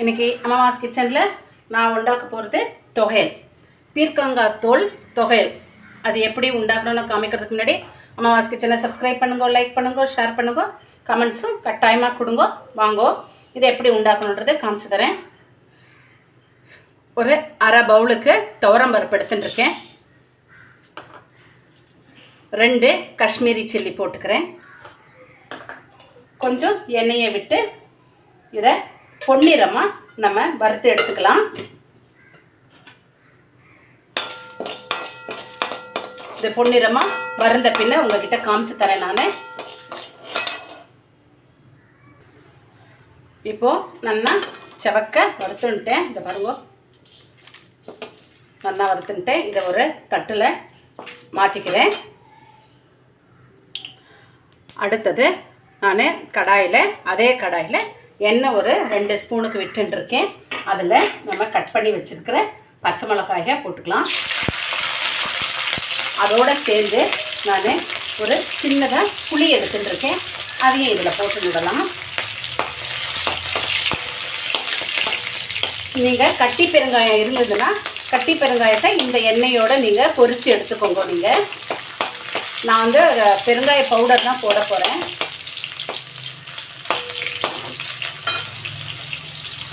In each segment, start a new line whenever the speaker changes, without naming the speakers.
இன்னைக்கு அமாவாஸ் கிச்சனில் நான் உண்டாக்க போகிறது தொகையல். பீர்க்கங்காய் தோல் தொகையல். அது எப்படி உண்டாக்கணும்னு காமிக்கிறதுக்கு முன்னாடி அம்மாவாஸ் கிச்சனை சப்ஸ்கிரைப் பண்ணுங்க லைக் பண்ணுங்க ஷேர் பண்ணுங்க கமெண்ட்ஸும் கட்டாயமாக கொடுங்க வாங்கோ. இதை எப்படி உண்டாக்கணுன்றது காமிச்சு தரேன். ஒரு அரை பவுலுக்கு துவரம் பருப்பு எடுத்துட்டுருக்கேன். ரெண்டு காஷ்மீரி சில்லி போட்டுக்கிறேன். கொஞ்சம் எண்ணெயை விட்டு இதை பொன்னிறமாக நம்ம வறுத்து எடுத்துக்கலாம். இது பொன்னிறமாக வறுந்த பின்ன உங்ககிட்ட காமிச்சு தரேன் நான். இப்போது நல்லா செவக்க வறுத்துன்ட்டேன். இந்த பாருங்க. நல்லா வறுத்துன்ட்டேன். இதை ஒரு தட்டில் மாற்றிக்கிறேன் அடுத்தது நான் கடாயில் அதே கடாயில் எண்ணெய் ஒரு ரெண்டு ஸ்பூனுக்கு விட்டுருக்கேன் அதில் நம்ம கட் பண்ணி வச்சுருக்கிற பச்சை மிளகாயை போட்டுக்கலாம். அதோடு சேர்ந்து நான் ஒரு சின்னதாக புளி எடுத்துட்டுருக்கேன். அதையும் இதில் போட்டு விடலாம். நீங்கள் கட்டி பெருங்காயம் இருந்ததுன்னா கட்டி பெருங்காயத்தை இந்த எண்ணெயோடு நீங்கள் பொரித்து எடுத்துக்கோங்க நீங்கள் நான் வந்து பெருங்காய பவுடர் தான் போட போகிறேன்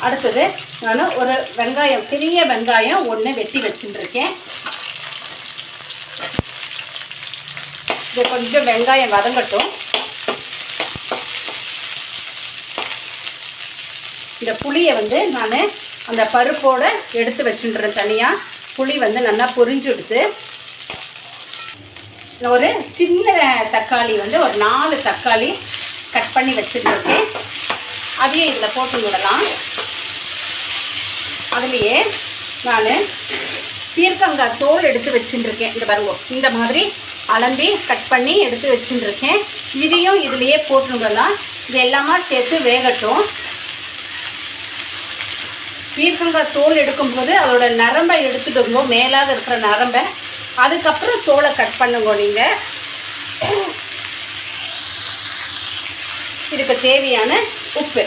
அடுத்தது நான் ஒரு வெங்காயம் பெரிய வெங்காயம் ஒன்று வெட்டி வச்சுட்டுருக்கேன் இது கொஞ்சம் வெங்காயம் வதங்கட்டும். இந்த புளியை வந்து நான் அந்த பருப்போடு எடுத்து வச்சுட்டுறேன் தனியாக புளி வந்து நல்லா பொரிஞ்சு எடுத்து ஒரு சின்ன தக்காளி வந்து ஒரு நாலு தக்காளி கட் பண்ணி வச்சுருக்கேன் அதையும் இதில் போட்டு விடலாம். அதுலேயே நான் பீர்க்கங்காய் தோல் எடுத்து வச்சுட்டுருக்கேன் இந்த பருவம் இந்த மாதிரி அலம்பி கட் பண்ணி எடுத்து வச்சுட்டுருக்கேன் இதையும் இதுலேயே போட்டு இது எல்லாமே சேர்த்து வேகட்டும். பீர்க்கங்காய் தோல் எடுக்கும்போது அதோட நரம்பை எடுத்துடுங்க மேலாக இருக்கிற நரம்பை. அதுக்கப்புறம் தோலை கட் பண்ணுங்க நீங்கள் இதுக்கு தேவையான உப்பு.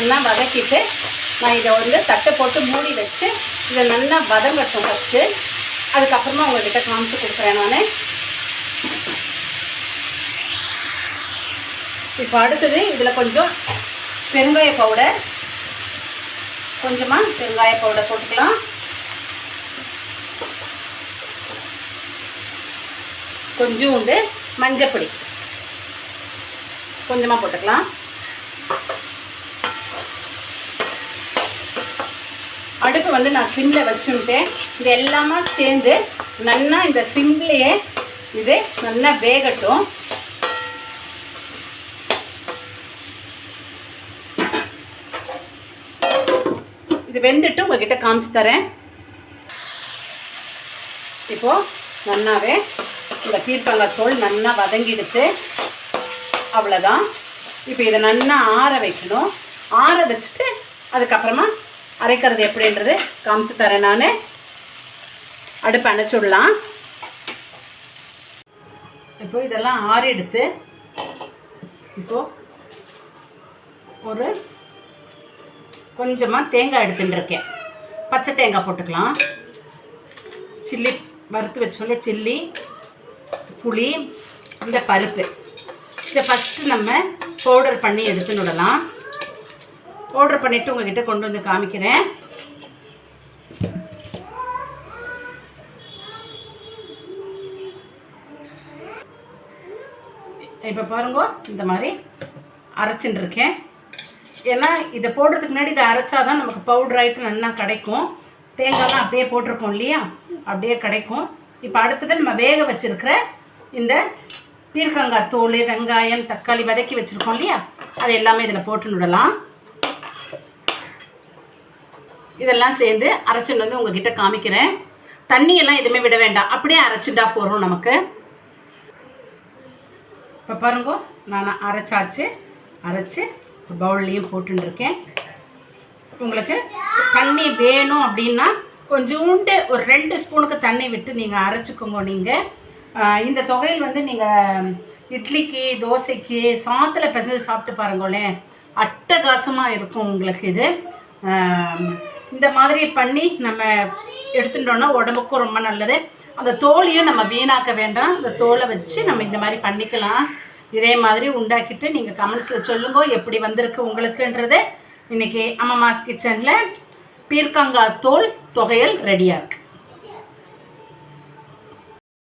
நல்லா வதக்கிட்டு நான் இதை வந்து தட்டை போட்டு மூடி வச்சு இதை நல்லா வதங்கட்டும் ஃபஸ்ட்டு அதுக்கப்புறமா உங்கள்கிட்ட காமிச்சு கொடுக்குறேன் நான். இப்போ அடுத்தது இதில் கொஞ்சம் பெருங்காய பவுடர் கொஞ்சமாக பெருங்காய பவுடர் போட்டுக்கலாம். கொஞ்சோண்டு மஞ்சப்பொடி கொஞ்சமாக போட்டுக்கலாம். அடுப்பு வந்து நான் சிம்மில் வச்சுட்டேன். இது எல்லாமே சேர்ந்து நல்லா இந்த சிம்லேயே இது நல்லா வேகட்டும். இது வெந்துட்டு உங்ககிட்ட காமிச்சு தரேன். இப்போது நல்லாவே இந்த பீர்க்கங்காய் தோல் நல்லா வதங்கிடுத்து அவ்வளோதான் இப்போ இதை நல்லா ஆற வைக்கணும். ஆற வச்சுட்டு அதுக்கப்புறமா அரைக்கிறது எப்படின்றது காமிச்சு தரேன் நான். அடுப்பு அணைச்சுடலாம். இப்போ இதெல்லாம் ஆறி எடுத்து இப்போது ஒரு கொஞ்சமாக தேங்காய் எடுத்துட்டுருக்கேன் பச்சை தேங்காய் போட்டுக்கலாம். சில்லி வறுத்து வச்சோம்ல சில்லி புளி இந்த பருப்பு. இதை ஃபஸ்ட்டு நம்ம பவுடர் பண்ணி எடுத்துன்னு விடலாம் ஆர்டர் பண்ணிவிட்டு உங்ககிட்ட கொண்டு வந்து காமிக்கிறேன். இப்போ பாருங்க இந்த மாதிரி அரைச்சின்னு இருக்கேன் ஏன்னா இதை போடுறதுக்கு முன்னாடி இதை அரைச்சா தான் நமக்கு பவுடர் ஆகிட்டு நல்லா கிடைக்கும். தேங்காய்லாம் அப்படியே போட்டிருக்கோம் இல்லையா? அப்படியே கிடைக்கும். இப்போ அடுத்தது நம்ம வேக வச்சுருக்கிற இந்த பீர்க்கங்காய் தோல் வெங்காயம் தக்காளி வதக்கி வச்சுருக்கோம் இல்லையா? அது எல்லாமே இதில் போட்டு விடலாம். இதெல்லாம் சேர்ந்து அரைச்சிட்டு வந்து உங்ககிட்ட காமிக்கிறேன். தண்ணியெல்லாம் எதுவுமே விட வேண்டாம். அப்படியே அரைச்சிட்டா போகிறோம் நமக்கு. இப்போ பாருங்க நான் அரைச்சாச்சு. அரைச்சி பவுல்லையும் போட்டுருக்கேன் உங்களுக்கு தண்ணி வேணும் அப்படின்னா கொஞ்சோண்டு ஒரு ரெண்டு ஸ்பூனுக்கு தண்ணி விட்டு நீங்கள் அரைச்சிக்கோங்க நீங்கள் இந்த தொகையில் வந்து நீங்கள் இட்லிக்கு தோசைக்கு சாத்தில் பிசைஞ்சு சாப்பிட்டு பாருங்களேன். அட்டகாசமாக இருக்கும் உங்களுக்கு இது. இந்த மாதிரி பண்ணி நம்ம எடுத்துட்டோம்னா உடம்புக்கும் ரொம்ப நல்லது. அந்த தோலையும் நம்ம வீணாக்க வேண்டாம். அந்த தோலை வச்சு நம்ம இந்த மாதிரி பண்ணிக்கலாம். இதே மாதிரி உண்டாக்கிட்டு நீங்கள் கமெண்ட்ஸில் சொல்லுங்க. எப்படி வந்திருக்கு உங்களுக்குன்றது. இன்றைக்கி அம்மா மாஸ் கிச்சனில் பீர்க்கங்காய் தோல் தொகையல் ரெடியாக இருக்குது